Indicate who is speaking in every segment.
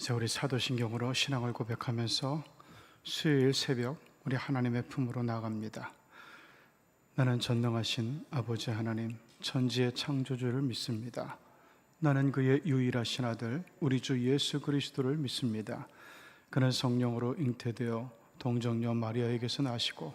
Speaker 1: 이제 우리 사도신경으로 신앙을 고백하면서 수요일 새벽 우리 하나님의 품으로 나갑니다. 나는 전능하신 아버지 하나님, 천지의 창조주를 믿습니다. 나는 그의 유일하신 아들, 우리 주 예수 그리스도를 믿습니다. 그는 성령으로 잉태되어 동정녀 마리아에게서 나시고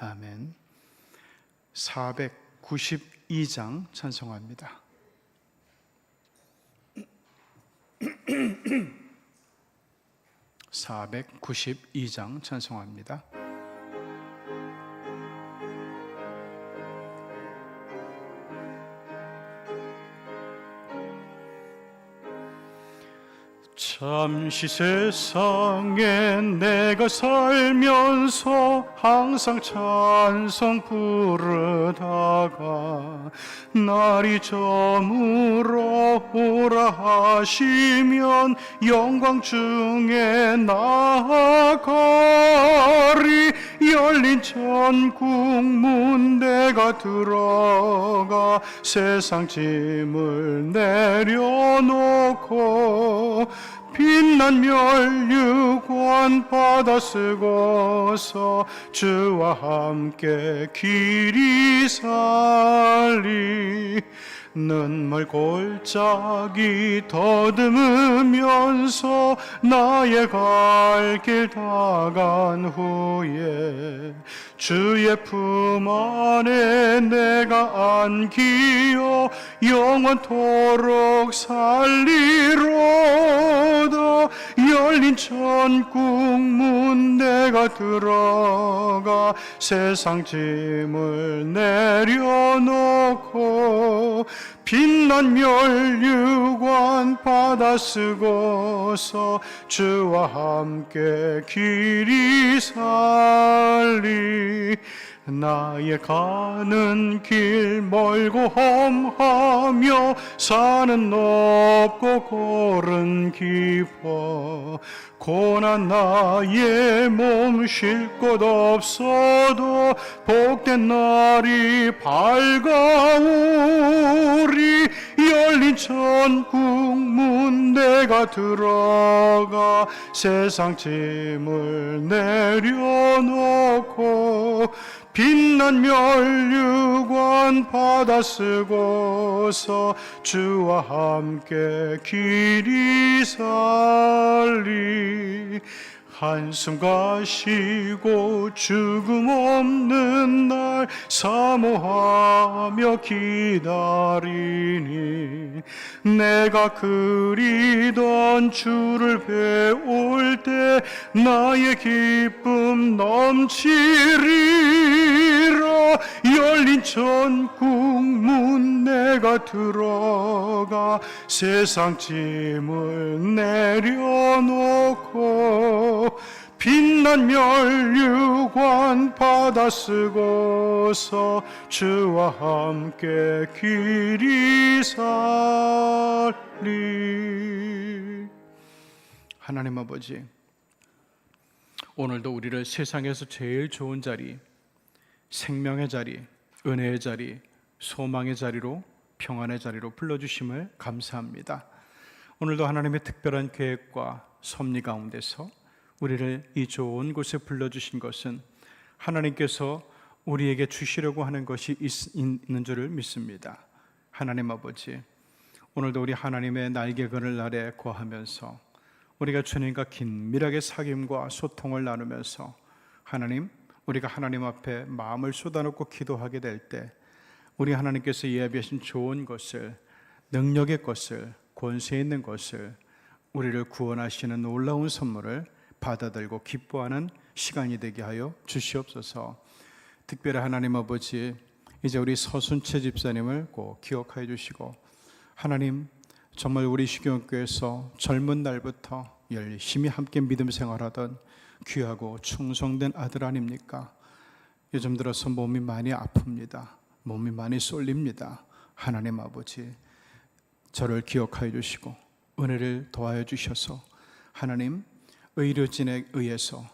Speaker 1: 아멘. 492장 찬송합니다. (492장) 찬송합니다. 잠시 세상에 내가 살면서 항상 찬송 부르다가 날이 저물어 오라 하시면 영광 중에 나아가리 열린 천국 문 내가 들어가 세상 짐을 내려놓고 빛난 멸류관 받아 쓰고서 주와 함께 길이 살리 눈물 골짜기 더듬으면서 나의 갈 길 다간 후에 주의 품 안에 내가 안기어 영원토록 살리로다. 열린 천국 문 내가 들어가 세상 짐을 내려놓고 빛난 멸류관 받아 쓰고서 주와 함께 길이 살리 나의 가는 길 멀고 험하며 산은 높고 골은 깊어. 고난 나의 몸 쉴 곳 없어도 복된 날이 밝아오리 열린 천국 문 내가 들어가 세상 짐을 내려놓고 빛난 멸류관 받아 쓰고서 주와 함께 길이 살리 한숨 가시고 죽음 없는 날 사모하며 기다리니 내가 그리던 주를 배울 때 나의 기쁨 넘치리라 천국 문 내가 들어가 세상 짐을 내려놓고 빛난 멸류관 받아 쓰고서 주와 함께 길이 살리. 하나님 아버지 오늘도 우리를 세상에서 제일 좋은 자리 생명의 자리 은혜의 자리 소망의 자리로 평안의 자리로 불러주심을 감사합니다 오늘도 하나님의 특별한 계획과 섭리 가운데서 우리를 이 좋은 곳에 불러주신 것은 하나님께서 우리에게 주시려고 하는 것이 있- 있는 줄을 믿습니다. 하나님 아버지, 오늘도 우리 하나님의 날개근을 아래 거하면서 우리가 주님과 긴밀하게 사귐과 소통을 나누면서 하나님, 우리가 하나님 앞에 마음을 쏟아놓고 기도하게 될 때 우리 하나님께서 예비하신 좋은 것을 능력의 것을 권세 있는 것을 우리를 구원하시는 놀라운 선물을 받아들고 기뻐하는 시간이 되게 하여 주시옵소서. 특별히 하나님 아버지 이제 우리 서순채 집사님을 꼭 기억하여 주시고 하나님 정말 우리 시경교에서 젊은 날부터 열심히 함께 믿음 생활하던 귀하고 충성된 아들 아닙니까? 요즘 들어서 몸이 많이 아픕니다. 몸이 많이 쏠립니다. 하나님 아버지, 저를 기억하여 주시고 은혜를 도하여 주셔서 하나님 의료진에 의해서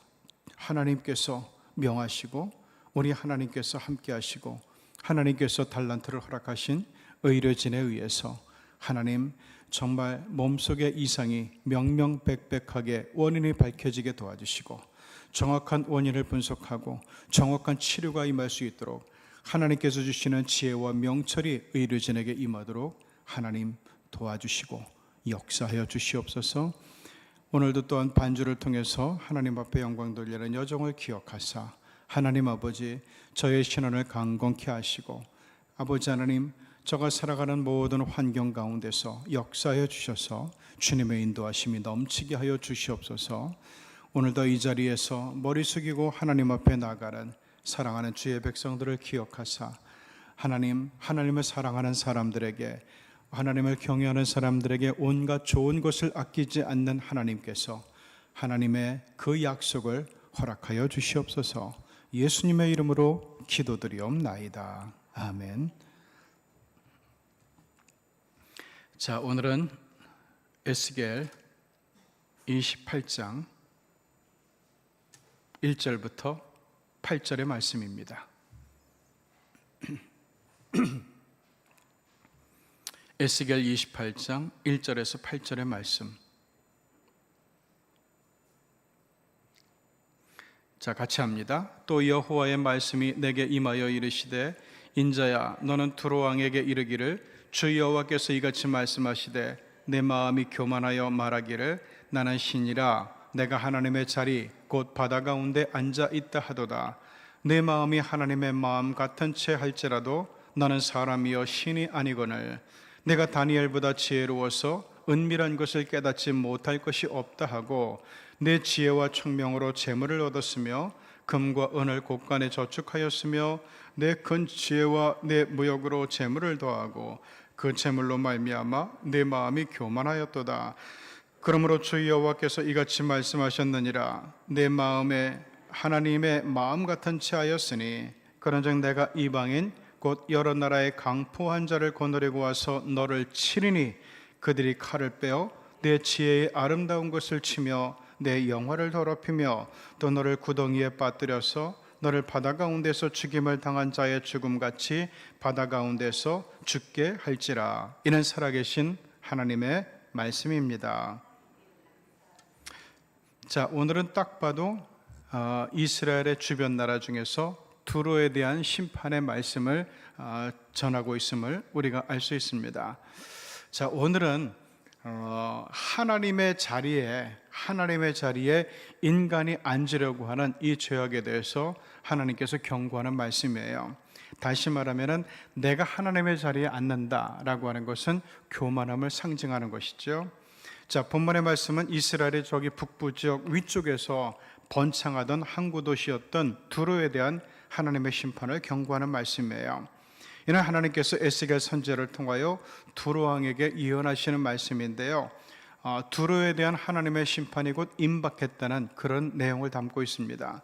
Speaker 1: 하나님께서 명하시고 우리 하나님께서 함께 하시고 하나님께서 달란트를 허락하신 의료진에 의해서 하나님 정말 몸속의 이상이 명명백백하게 원인이 밝혀지게 도와주시고 정확한 원인을 분석하고 정확한 치료가 임할 수 있도록 하나님께서 주시는 지혜와 명철이 의료진에게 임하도록 하나님 도와주시고 역사하여 주시옵소서. 오늘도 또한 반주를 통해서 하나님 앞에 영광 돌리는 여정을 기억하사 하나님 아버지 저의 신원을 강건케 하시고 아버지 하나님 저가 살아가는 모든 환경 가운데서 역사하여 주셔서 주님의 인도하심이 넘치게 하여 주시옵소서. 오늘도 이 자리에서 머리 숙이고 하나님 앞에 나가는 사랑하는 주의 백성들을 기억하사 하나님 하나님을 사랑하는 사람들에게 하나님을 경외하는 사람들에게 온갖 좋은 것을 아끼지 않는 하나님께서 하나님의 그 약속을 허락하여 주시옵소서. 예수님의 이름으로 기도드리옵나이다. 아멘. 자, 오늘은 에스겔 28장 1절부터 8절의 말씀입니다. 에스겔 28장 1절에서 8절의 말씀. 자, 같이 합니다. 또 여호와의 말씀이 내게 임하여 이르시되 인자야 너는 두로 왕에게 이르기를 주 여호와께서 이같이 말씀하시되 내 마음이 교만하여 말하기를 나는 신이라. 내가 하나님의 자리 곧 바다 가운데 앉아 있다 하도다. 내 마음이 하나님의 마음 같은 채 할지라도 나는 사람이여 신이 아니거늘. 내가 다니엘보다 지혜로워서 은밀한 것을 깨닫지 못할 것이 없다 하고 내 지혜와 청명으로 재물을 얻었으며 금과 은을 곳간에 저축하였으며 내 큰 지혜와 내 무역으로 재물을 더하고 그 재물로 말미암아 내 마음이 교만하였도다. 그러므로 주 여호와께서 이같이 말씀하셨느니라 내 마음에 하나님의 마음 같은 채하였으니 그런즉 내가 이방인 곧 여러 나라의 강포한 자를 거느리고 와서 너를 치리니 그들이 칼을 빼어 내 지혜의 아름다운 것을 치며 내 영화를 더럽히며 또 너를 구덩이에 빠뜨려서 너를 바다 가운데서 죽임을 당한 자의 죽음 같이 바다 가운데서 죽게 할지라 이는 살아계신 하나님의 말씀입니다. 자 오늘은 딱 봐도 어, 이스라엘의 주변 나라 중에서 두로에 대한 심판의 말씀을 어, 전하고 있음을 우리가 알 수 있습니다. 자 오늘은 어, 하나님의 자리에 하나님의 자리에 인간이 앉으려고 하는 이 죄악에 대해서 하나님께서 경고하는 말씀이에요. 다시 말하면은 내가 하나님의 자리에 앉는다라고 하는 것은 교만함을 상징하는 것이죠. 자, 본문의 말씀은 이스라엘의 저기 북부 지역 위쪽에서 번창하던 항구 도시였던 두로에 대한 하나님의 심판을 경고하는 말씀이에요. 이는 하나님께서 에스겔 선제를 통하여 두로 왕에게 예언하시는 말씀인데요. 어, 두로에 대한 하나님의 심판이 곧 임박했다는 그런 내용을 담고 있습니다.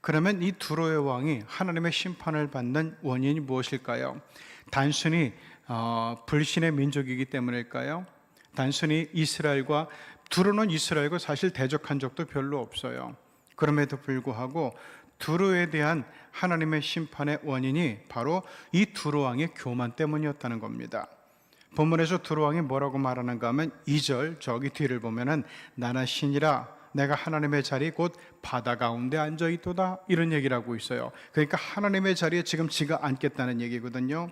Speaker 1: 그러면 이 두로의 왕이 하나님의 심판을 받는 원인이 무엇일까요? 단순히 어, 불신의 민족이기 때문일까요? 단순히 이스라엘과 두로는 이스라엘과 사실 대적한 적도 별로 없어요. 그럼에도 불구하고 두로에 대한 하나님의 심판의 원인이 바로 이 두로 왕의 교만 때문이었다는 겁니다. 본문에서 두로 왕이 뭐라고 말하는가 하면 2절 저기 뒤를 보면은 나나 신이라 내가 하나님의 자리 곧 바다 가운데 앉아 있도다 이런 얘기를 하고 있어요. 그러니까 하나님의 자리에 지금 지가 앉겠다는 얘기거든요.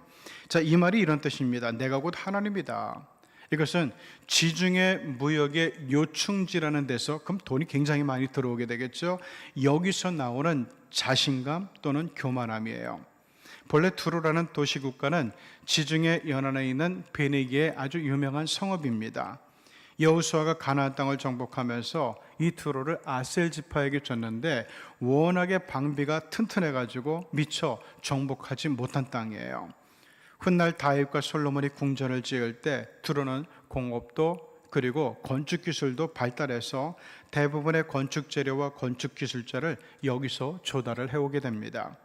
Speaker 1: 자, 이 말이 이런 뜻입니다. 내가 곧 하나님이다. 이것은 지중해 무역의 요충지라는 데서 그럼 돈이 굉장히 많이 들어오게 되겠죠. 여기서 나오는 자신감 또는 교만함이에요. 본래 투르라는 도시 국가는 지중해 연안에 있는 베네기의 아주 유명한 성읍입니다. 여우수아가 가나안 땅을 정복하면서 이 투로를 아셀 지파에게 줬는데 워낙에 방비가 튼튼해 가지고 미처 정복하지 못한 땅이에요. 훗날 다윗과 솔로몬이 궁전을 지을 때 두루는 공업도 그리고 건축 기술도 발달해서 대부분의 건축 재료와 건축 기술자를 여기서 조달을 해오게 됩니다.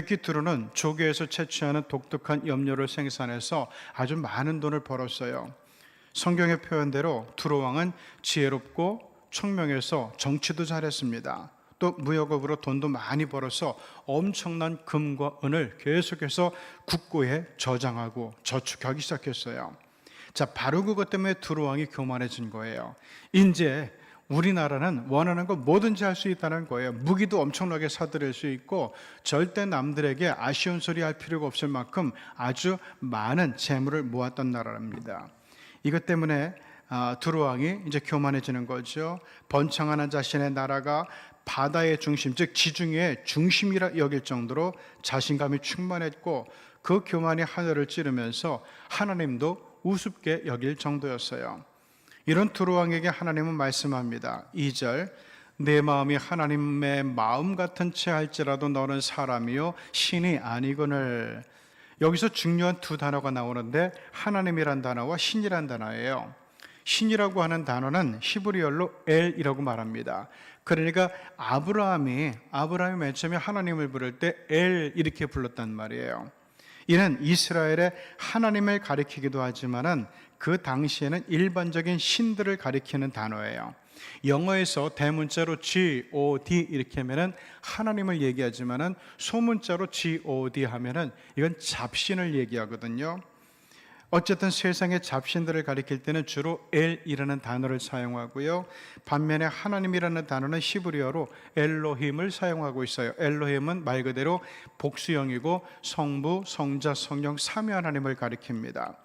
Speaker 1: 두루는 조개에서 채취하는 독특한 염료를 생산해서 아주 많은 돈을 벌었어요. 성경의 표현대로 두루 왕은 지혜롭고 총명해서 정치도 잘했습니다. 또 무역업으로 돈도 많이 벌어서 엄청난 금과 은을 계속해서 국고에 저장하고 저축하기 시작했어요. 자, 바로 그것 때문에 두루 왕이 교만해진 거예요. 이제 우리나라는 원하는 거 뭐든지 할 수 있다는 거예요. 무기도 엄청나게 사들일 수 있고 절대 남들에게 아쉬운 소리 할 필요가 없을 만큼 아주 많은 재물을 모았던 나라입니다. 이것 때문에 아, 두루 왕이 이제 교만해지는 거죠. 번창하는 자신의 나라가 바다의 중심, 즉 지중해의 중심이라 여길 정도로 자신감이 충만했고 그 교만이 하늘을 찌르면서 하나님도 우습게 여길 정도였어요. 이런 두루 왕에게 하나님은 말씀합니다. 2절 내 마음이 하나님의 마음 같은 채 할지라도 너는 사람이요 신이 아니거늘 여기서 중요한 두 단어가 나오는데 하나님이란 단어와 신이란 단어예요. 신이라고 하는 단어는 히브리어로 엘이라고 말합니다. 그러니까 아브라함이 아브라함이 맨 처음에 하나님을 부를 때 엘 이렇게 불렀단 말이에요. 이는 이스라엘의 하나님을 가리키기도 하지만은 그 당시에는 일반적인 신들을 가리키는 단어예요. 영어에서 대문자로 G-O-D 이렇게 하면은 하나님을 얘기하지만은 소문자로 G-O-D 하면은 이건 잡신을 얘기하거든요. 어쨌든 세상의 잡신들을 가리킬 때는 주로 엘이라는 단어를 사용하고요. 반면에 하나님이라는 단어는 히브리어로 엘로힘을 사용하고 있어요. 엘로힘은 말 그대로 복수형이고 성부, 성자, 성령 삼위 하나님을 가리킵니다.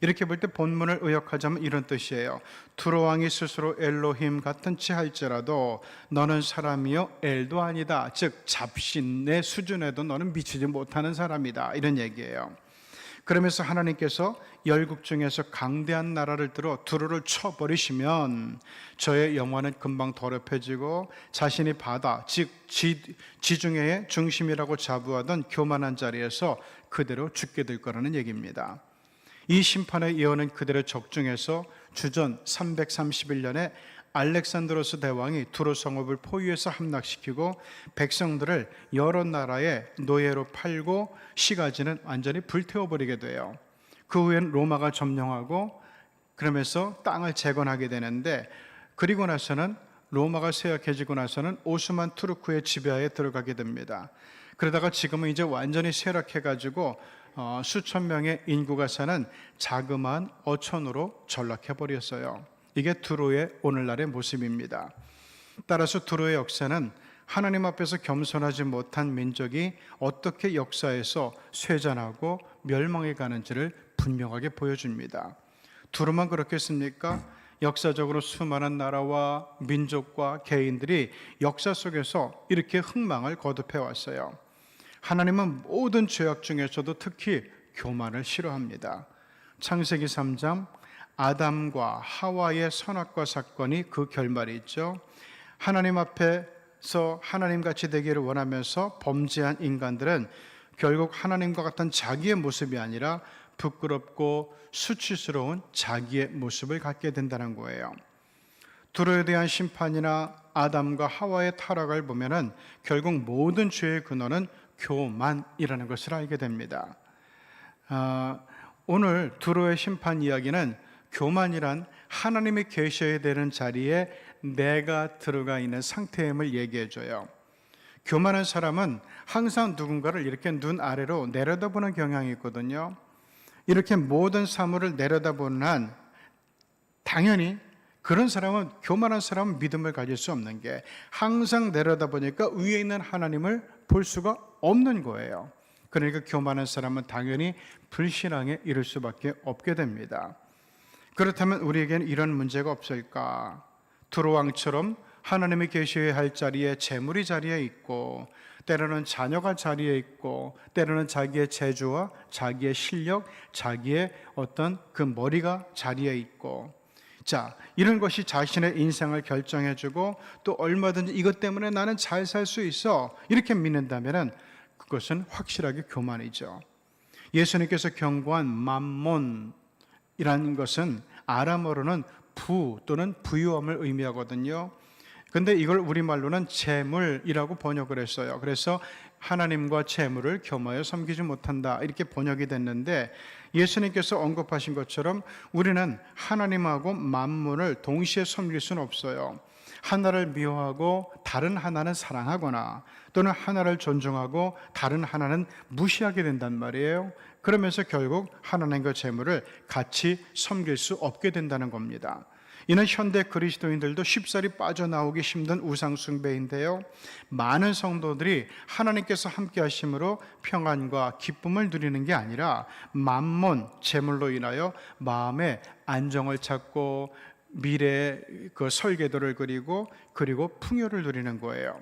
Speaker 1: 이렇게 볼 때 본문을 의역하자면 이런 뜻이에요. 두로 왕이 스스로 엘로힘 같은 치 할지라도 너는 사람이요 엘도 아니다. 즉 잡신의 수준에도 너는 미치지 못하는 사람이다. 이런 얘기예요. 그러면서 하나님께서 열국 중에서 강대한 나라를 들어 두루를 쳐버리시면 저의 영화는 금방 더럽혀지고 자신이 바다 즉 지, 지중해의 중심이라고 자부하던 교만한 자리에서 그대로 죽게 될 거라는 얘기입니다. 이 심판의 예언은 그대로 적중해서 주전 331년에 알렉산드로스 대왕이 두로 성읍을 포위해서 함락시키고 백성들을 여러 나라의 노예로 팔고 시가지는 완전히 불태워버리게 돼요. 그 후엔 로마가 점령하고 그러면서 땅을 재건하게 되는데 그리고 나서는 로마가 쇠약해지고 나서는 오스만 투르크의 지배하에 들어가게 됩니다. 그러다가 지금은 이제 완전히 쇠락해가지고 어, 수천 명의 인구가 사는 자그마한 어촌으로 전락해 버렸어요. 이게 두로의 오늘날의 모습입니다. 따라서 두로의 역사는 하나님 앞에서 겸손하지 못한 민족이 어떻게 역사에서 쇠잔하고 멸망해 가는지를 분명하게 보여줍니다. 두로만 그렇겠습니까? 역사적으로 수많은 나라와 민족과 개인들이 역사 속에서 이렇게 흥망을 거듭해 왔어요. 하나님은 모든 죄악 중에서도 특히 교만을 싫어합니다. 창세기 3장 아담과 하와의 선악과 사건이 그 결말이 있죠. 하나님 앞에서 하나님 같이 되기를 원하면서 범죄한 인간들은 결국 하나님과 같은 자기의 모습이 아니라 부끄럽고 수치스러운 자기의 모습을 갖게 된다는 거예요. 두로에 대한 심판이나 아담과 하와의 타락을 보면은 결국 모든 죄의 근원은 교만이라는 것을 알게 됩니다. 아, 오늘 두로의 심판 이야기는 교만이란 하나님이 계셔야 되는 자리에 내가 들어가 있는 상태임을 얘기해 줘요. 교만한 사람은 항상 누군가를 이렇게 눈 아래로 내려다보는 경향이 있거든요. 이렇게 모든 사물을 내려다보는 한 당연히 그런 사람은 교만한 사람은 믿음을 가질 수 없는 게 항상 내려다보니까 위에 있는 하나님을 볼 수가 없는 거예요. 그러니까 교만한 사람은 당연히 불신앙에 이를 수밖에 없게 됩니다. 그렇다면 우리에게는 이런 문제가 없을까? 두로왕처럼 하나님이 계셔야 할 자리에 재물이 자리에 있고 때로는 자녀가 자리에 있고 때로는 자기의 재주와 자기의 실력, 자기의 어떤 그 머리가 자리에 있고 자, 이런 것이 자신의 인생을 결정해 주고 또 얼마든지 이것 때문에 나는 잘 살 수 있어. 이렇게 믿는다면 그것은 확실하게 교만이죠. 예수님께서 경고한 맘몬이라는 것은 아람어로는 부 또는 부유함을 의미하거든요. 근데 이걸 우리말로는 재물이라고 번역을 했어요. 그래서 하나님과 재물을 겸하여 섬기지 못한다. 이렇게 번역이 됐는데 예수님께서 언급하신 것처럼 우리는 하나님하고 만문을 동시에 섬길 수는 없어요. 하나를 미워하고 다른 하나는 사랑하거나 또는 하나를 존중하고 다른 하나는 무시하게 된단 말이에요. 그러면서 결국 하나님과 재물을 같이 섬길 수 없게 된다는 겁니다. 이는 현대 그리스도인들도 쉽사리 빠져나오기 힘든 우상숭배인데요. 많은 성도들이 하나님께서 함께 하심으로 평안과 기쁨을 누리는 게 아니라 만몬 재물로 인하여 마음의 안정을 찾고 미래의 그 설계도를 그리고 그리고 풍요를 누리는 거예요.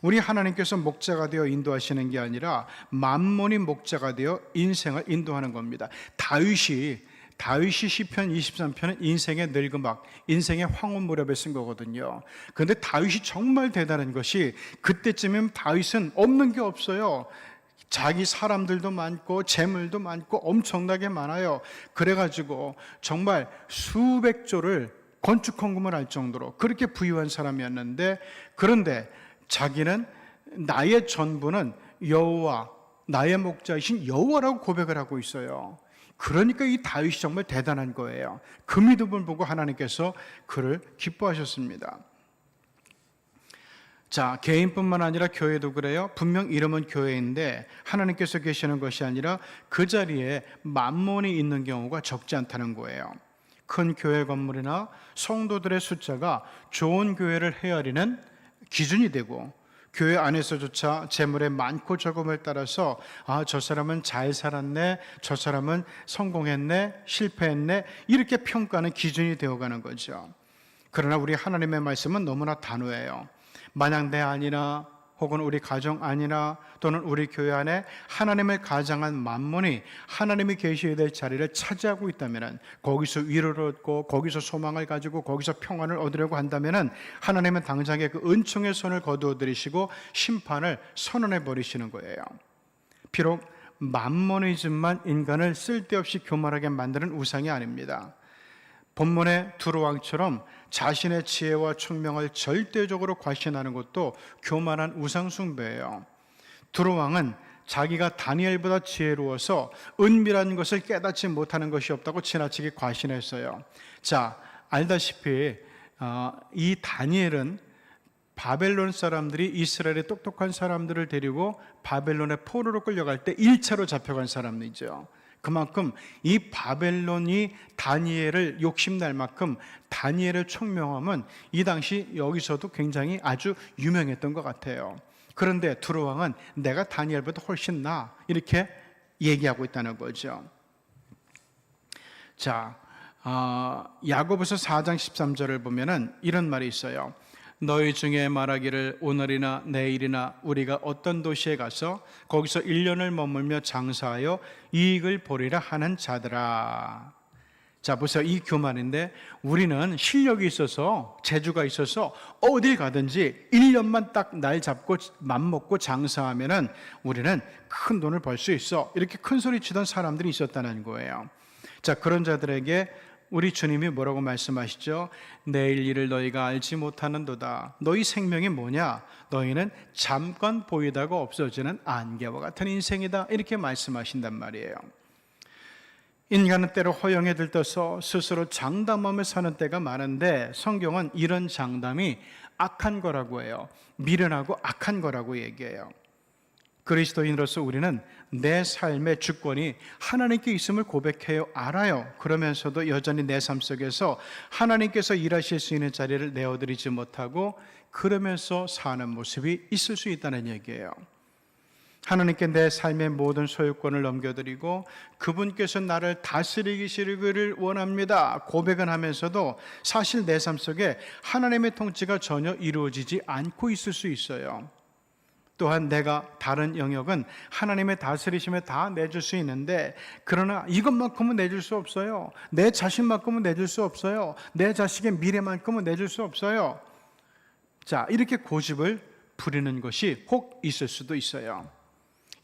Speaker 1: 우리 하나님께서 목자가 되어 인도하시는 게 아니라 만몬이 목자가 되어 인생을 인도하는 겁니다. 다윗이 다윗이 시편 23편은 인생의 늙음악, 인생의 황혼 무렵에 쓴 거거든요. 그런데 다윗이 정말 대단한 것이 그때쯤이면 다윗은 없는 게 없어요. 자기 사람들도 많고 재물도 많고 엄청나게 많아요. 그래가지고 정말 수백 조를 건축 헌금을 할 정도로 그렇게 부유한 사람이었는데 그런데 자기는 나의 전부는 여호와 나의 목자이신 여호와라고 고백을 하고 있어요. 그러니까 이 다윗이 정말 대단한 거예요. 그 믿음을 보고 하나님께서 그를 기뻐하셨습니다. 자, 개인뿐만 아니라 교회도 그래요. 분명 이름은 교회인데 하나님께서 계시는 것이 아니라 그 자리에 만몬이 있는 경우가 적지 않다는 거예요. 큰 교회 건물이나 성도들의 숫자가 좋은 교회를 헤아리는 기준이 되고 교회 안에서조차 재물의 많고 적음을 따라서 아, 저 사람은 잘 살았네, 저 사람은 성공했네, 실패했네, 이렇게 평가하는 기준이 되어 가는 거죠. 그러나 우리 하나님의 말씀은 너무나 단호해요. 만약 내 아니나 혹은 우리 가정 아니나 또는 우리 교회 안에 하나님을 가장한 만문이 하나님이 계셔야 될 자리를 차지하고 있다면 거기서 위로를 얻고 거기서 소망을 가지고 거기서 평안을 얻으려고 한다면 하나님은 당장에 그 은총의 손을 거두어 들이시고 심판을 선언해 버리시는 거예요. 비록 만모니즘만 인간을 쓸데없이 교만하게 만드는 우상이 아닙니다. 본문의 두루왕처럼 자신의 지혜와 총명을 절대적으로 과신하는 것도 교만한 우상숭배예요. 두루왕은 자기가 다니엘보다 지혜로워서 은밀한 것을 깨닫지 못하는 것이 없다고 지나치게 과신했어요. 자, 알다시피 어, 이 다니엘은 바벨론 사람들이 이스라엘의 똑똑한 사람들을 데리고 바벨론의 포로로 끌려갈 때 1차로 잡혀간 사람이죠. 그만큼 이 바벨론이 다니엘을 욕심날 만큼 다니엘의 총명함은 이 당시 여기서도 굉장히 아주 유명했던 것 같아요. 그런데 두루왕은 내가 다니엘보다 훨씬 나 이렇게 얘기하고 있다는 거죠. 자, 어, 야고보서 4장 13절을 보면은 이런 말이 있어요. 너희 중에 말하기를 오늘이나 내일이나 우리가 어떤 도시에 가서 거기서 1년을 머물며 장사하여 이익을 보리라 하는 자들아. 자, 보세요. 이 교만인데 우리는 실력이 있어서 재주가 있어서 어딜 가든지 1년만 딱 날 잡고 맘먹고 장사하면은 우리는 큰 돈을 벌 수 있어. 이렇게 큰 소리 치던 사람들이 있었다는 거예요. 자, 그런 자들에게 우리 주님이 뭐라고 말씀하시죠? 내일 일을 너희가 알지 못하는도다. 너희 생명이 뭐냐? 너희는 잠깐 보이다가 없어지는 안개와 같은 인생이다. 이렇게 말씀하신단 말이에요. 인간은 때로 허영에 들떠서 스스로 장담하며 사는 때가 많은데 성경은 이런 장담이 악한 거라고 해요. 미련하고 악한 거라고 얘기해요. 그리스도인으로서 우리는 내 삶의 주권이 하나님께 있음을 고백해요. 알아요. 그러면서도 여전히 내 삶 속에서 하나님께서 일하실 수 있는 자리를 내어드리지 못하고 그러면서 사는 모습이 있을 수 있다는 얘기예요. 하나님께 내 삶의 모든 소유권을 넘겨드리고 그분께서 나를 다스리기를 원합니다. 고백은 하면서도 사실 내 삶 속에 하나님의 통치가 전혀 이루어지지 않고 있을 수 있어요. 또한 내가 다른 영역은 하나님의 다스리심에 다 내줄 수 있는데 그러나 이것만큼은 내줄 수 없어요. 내 자신만큼은 내줄 수 없어요. 내 자식의 미래만큼은 내줄 수 없어요. 자, 이렇게 고집을 부리는 것이 혹 있을 수도 있어요.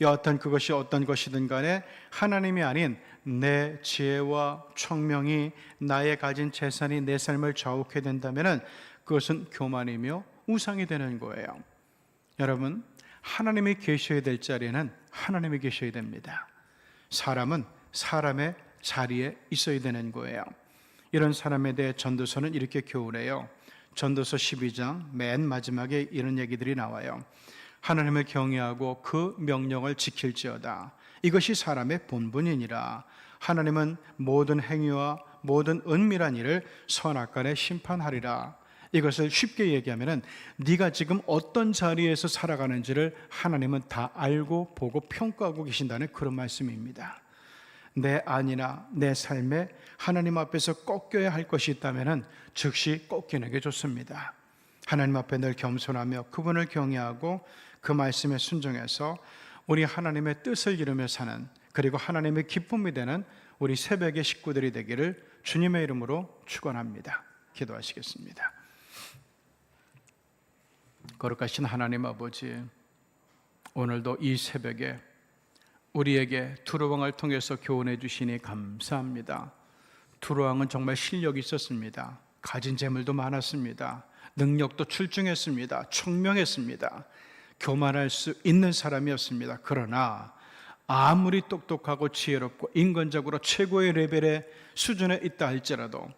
Speaker 1: 여하튼 그것이 어떤 것이든 간에 하나님이 아닌 내 지혜와 청명이 나의 가진 재산이 내 삶을 좌우게 된다면 그것은 교만이며 우상이 되는 거예요. 여러분, 하나님이 계셔야 될 자리에는 하나님이 계셔야 됩니다. 사람은 사람의 자리에 있어야 되는 거예요. 이런 사람에 대해 전도서는 이렇게 교훈해요. 전도서 12장 맨 마지막에 이런 얘기들이 나와요. 하나님을 경외하고 그 명령을 지킬지어다. 이것이 사람의 본분이니라. 하나님은 모든 행위와 모든 은밀한 일을 선악간에 심판하리라. 이것을 쉽게 얘기하면은 네가 지금 어떤 자리에서 살아가는지를 하나님은 다 알고 보고 평가하고 계신다는 그런 말씀입니다. 내 안이나 내 삶에 하나님 앞에서 꺾여야 할 것이 있다면은 즉시 꺾이는 게 좋습니다. 하나님 앞에 늘 겸손하며 그분을 경외하고 그 말씀에 순종해서 우리 하나님의 뜻을 이루며 사는 그리고 하나님의 기쁨이 되는 우리 새벽의 식구들이 되기를 주님의 이름으로 축원합니다. 기도하시겠습니다. 거룩하신 하나님 아버지, 오늘도 이 새벽에 우리에게 두루왕을 통해서 교훈해 주시니 감사합니다. 두루왕은 정말 실력이 있었습니다. 가진 재물도 많았습니다. 능력도 출중했습니다. 총명했습니다. 교만할 수 있는 사람이었습니다. 그러나 아무리 똑똑하고 지혜롭고 인간적으로 최고의 레벨의 수준에 있다 할지라도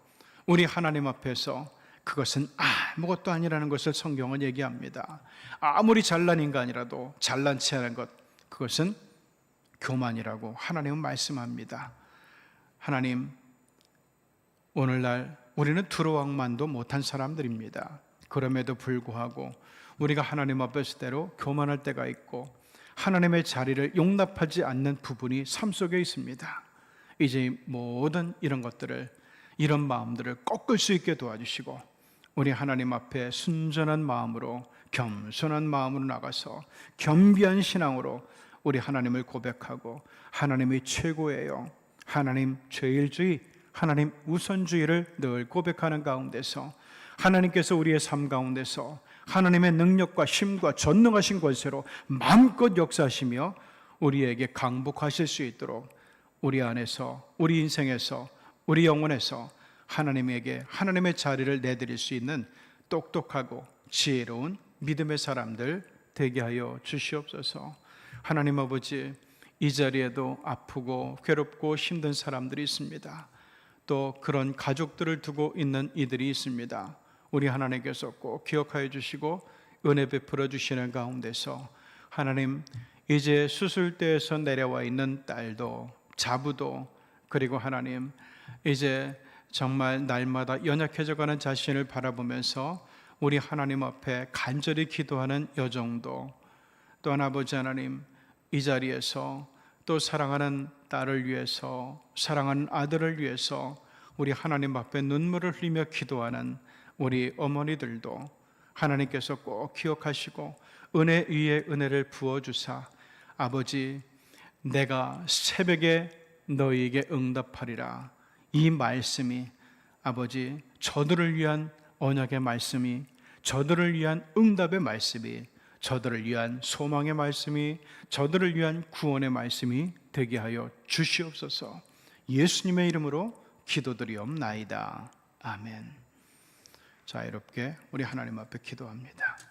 Speaker 1: 우리 하나님 앞에서 그것은 아무것도 아니라는 것을 성경은 얘기합니다. 아무리 잘난 인간이라도 잘난 체 하는 것, 그것은 교만이라고 하나님은 말씀합니다. 하나님, 오늘날 우리는 두루왕만도 못한 사람들입니다. 그럼에도 불구하고 우리가 하나님 앞에 서대로 교만할 때가 있고 하나님의 자리를 용납하지 않는 부분이 삶 속에 있습니다. 이제 모든 이런 것들을 이런 마음들을 꺾을 수 있게 도와주시고 우리 하나님 앞에 순전한 마음으로 겸손한 마음으로 나가서 겸비한 신앙으로 우리 하나님을 고백하고 하나님이 최고예요. 하나님 제일주의, 하나님 우선주의를 늘 고백하는 가운데서 하나님께서 우리의 삶 가운데서 하나님의 능력과 힘과 전능하신 권세로 마음껏 역사하시며 우리에게 강복하실 수 있도록 우리 안에서 우리 인생에서 우리 영혼에서 하나님에게 하나님의 자리를 내드릴 수 있는 똑똑하고 지혜로운 믿음의 사람들 되게 하여 주시옵소서. 하나님 아버지 이 자리에도 아프고 괴롭고 힘든 사람들이 있습니다. 또 그런 가족들을 두고 있는 이들이 있습니다. 우리 하나님께서 꼭 기억하여 주시고 은혜 베풀어 주시는 가운데서 하나님 이제 수술대에서 내려와 있는 딸도 자부도 그리고 하나님 이제 정말 날마다 연약해져 가는 자신을 바라보면서 우리 하나님 앞에 간절히 기도하는 여정도. 또한 아버지 하나님 이 자리에서 또 사랑하는 딸을 위해서 사랑하는 아들을 위해서 우리 하나님 앞에 눈물을 흘리며 기도하는 우리 어머니들도 하나님께서 꼭 기억하시고 은혜 위에 은혜를 부어 주사 아버지 내가 새벽에 너희에게 응답하리라 이 말씀이 아버지 저들을 위한 언약의 말씀이 저들을 위한 응답의 말씀이 저들을 위한 소망의 말씀이 저들을 위한 구원의 말씀이 되게 하여 주시옵소서. 예수님의 이름으로 기도드리옵나이다. 아멘. 자유롭게 우리 하나님 앞에 기도합니다.